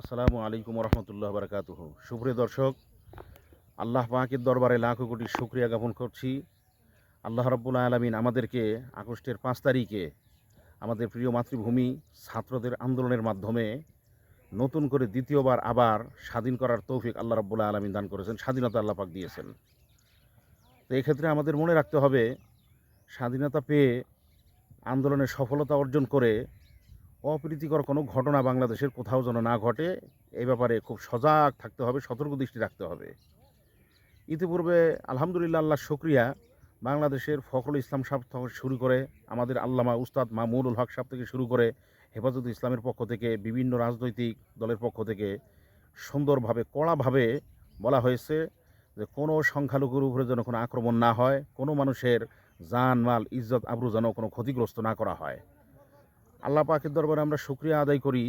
আসসালামু আলাইকুম রহমতুল্লাহ বারকাতুহ। সুপ্রিয় দর্শক, আল্লাহ পাকের দরবারে লাখো কোটি শুক্রিয়া জ্ঞাপন করছি। আল্লাহ রব্বুল আলমিন আমাদেরকে আগস্টের পাঁচ তারিখে আমাদের প্রিয় মাতৃভূমি ছাত্রদের আন্দোলনের মাধ্যমে নতুন করে দ্বিতীয়বার আবার স্বাধীন করার তৌফিক আল্লাহ রব্বুল আলমিন দান করেছেন, স্বাধীনতা আল্লাহ পাক দিয়েছেন। তো এক্ষেত্রে আমাদের মনে রাখতে হবে, স্বাধীনতা পেয়ে আন্দোলনের সফলতা অর্জন করে অপ্রীতিকর কোনো ঘটনা বাংলাদেশের কোথাও যেন না ঘটে, এই ব্যাপারে খুব সজাগ থাকতে হবে, সতর্ক দৃষ্টি রাখতে হবে। ইতিপূর্বে আলহামদুলিল্লাহ আল্লাহ শুক্রিয়া, বাংলাদেশের ফখরুল ইসলাম সাহেব থেকে শুরু করে, আমাদের আল্লামা উস্তাদ মামুনুল হক সাহেব থেকে শুরু করে, হেফাজত ইসলামের পক্ষ থেকে, বিভিন্ন রাজনৈতিক দলের পক্ষ থেকে সুন্দরভাবে, কড়াভাবে বলা হয়েছে যে, কোনো সংখ্যালঘুর উপরে যেন কোনো আক্রমণ না হয়, কোনো মানুষের জান মাল ইজ্জত, আবরু যেন কোনো ক্ষতিগ্রস্ত না করা হয়। আল্লাহ পাকের দরবারে আমরা শুক্রিয়া আদায় করি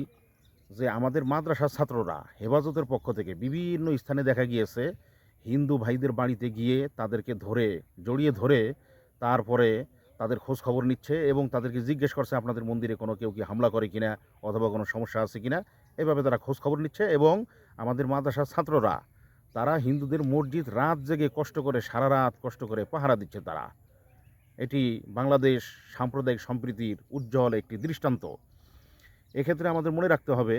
যে আমাদের মাদ্রাসার ছাত্ররা হেফাজতের পক্ষ থেকে বিভিন্ন স্থানে দেখা গিয়েছে, হিন্দু ভাইদের বাড়িতে গিয়ে তাদেরকে ধরে, জড়িয়ে ধরে তারপরে তাদের খোঁজ খবর নিচ্ছে এবং তাদেরকে জিজ্ঞেস করছে আপনাদের মন্দিরে কোনো কেউ কি হামলা করে কিনা অথবা কোনো সমস্যা আছে কিনা। এভাবে তারা খোঁজ খবর নিচ্ছে এবং আমাদের মাদ্রাসার ছাত্ররা, তারা হিন্দুদের মসজিদ রাত জেগে কষ্ট করে সারা রাত কষ্ট করে পাহারা দিচ্ছে তারা। এটি বাংলাদেশ সাম্প্রদায়িক সম্প্রীতির উজ্জ্বল একটি দৃষ্টান্ত। এক্ষেত্রে আমাদের মনে রাখতে হবে,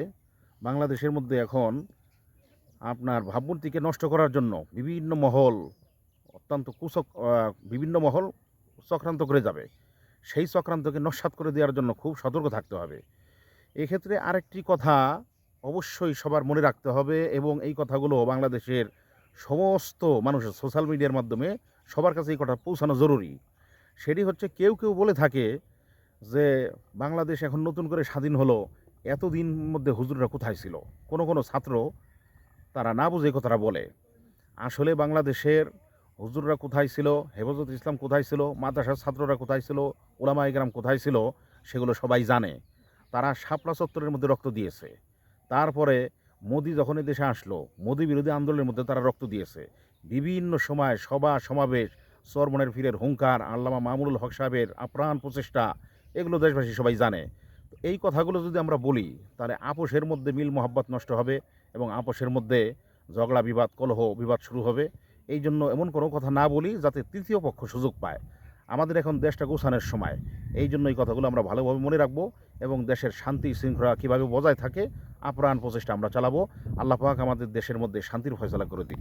বাংলাদেশের মধ্যে এখন আপনার ভাবমূর্তিকে নষ্ট করার জন্য বিভিন্ন মহল অত্যন্ত কুচক বিভিন্ন মহল চক্রান্ত করে যাবে। সেই চক্রান্তকে নস্বাত করে দেওয়ার জন্য খুব সতর্ক থাকতে হবে। এক্ষেত্রে আরেকটি কথা অবশ্যই সবার মনে রাখতে হবে এবং এই কথাগুলো বাংলাদেশের সমস্ত মানুষের সোশ্যাল মিডিয়ার মাধ্যমে সবার কাছে এই কথা পৌঁছানো জরুরি। সেটি হচ্ছে কেউ কেউ বলে থাকে যে বাংলাদেশ এখন নতুন করে স্বাধীন হলো, এতদিন মধ্যে হুজুররা কোথায় ছিল? কোনো কোনো ছাত্র তারা না বুঝে কথাটা বলে। আসলে বাংলাদেশের হুজুররা কোথায় ছিল, হেফাজত ইসলাম কোথায় ছিল, মাদ্রাসার ছাত্ররা কোথায় ছিল, ওলামা ইকরাম কোথায় ছিল, সেগুলো সবাই জানে। তারা শাপলা চত্বরের মধ্যে রক্ত দিয়েছে। তারপরে মোদি যখন দেশে আসলো, মোদি বিরোধী আন্দোলনের মধ্যে তারা রক্ত দিয়েছে। বিভিন্ন সময় সভা সমাবেশ চরমনের ফিরের হুঙ্কার, আল্লামা মামুনুল হক সাহেবের আপ্রাণ প্রচেষ্টা, এগুলো দেশবাসী সবাই জানে। তো এই কথাগুলো যদি আমরা বলি, তাহলে আপোষের মধ্যে মিল মোহাব্বত নষ্ট হবে এবং আপোষের মধ্যে ঝগড়া, বিবাদ, কলহ, বিবাদ শুরু হবে। এই জন্য এমন কোনো কথা না বলি যাতে তৃতীয় পক্ষ সুযোগ পায়। আমাদের এখন দেশটা গোছানোর সময়। এই জন্য এই কথাগুলো আমরা ভালোভাবে মনে রাখব এবং দেশের শান্তি শৃঙ্খলা কীভাবে বজায় থাকে, আপ্রাণ প্রচেষ্টা আমরা চালাবো। আল্লাহ পাক আমাদের দেশের মধ্যে শান্তির ফয়সলা করে দিক।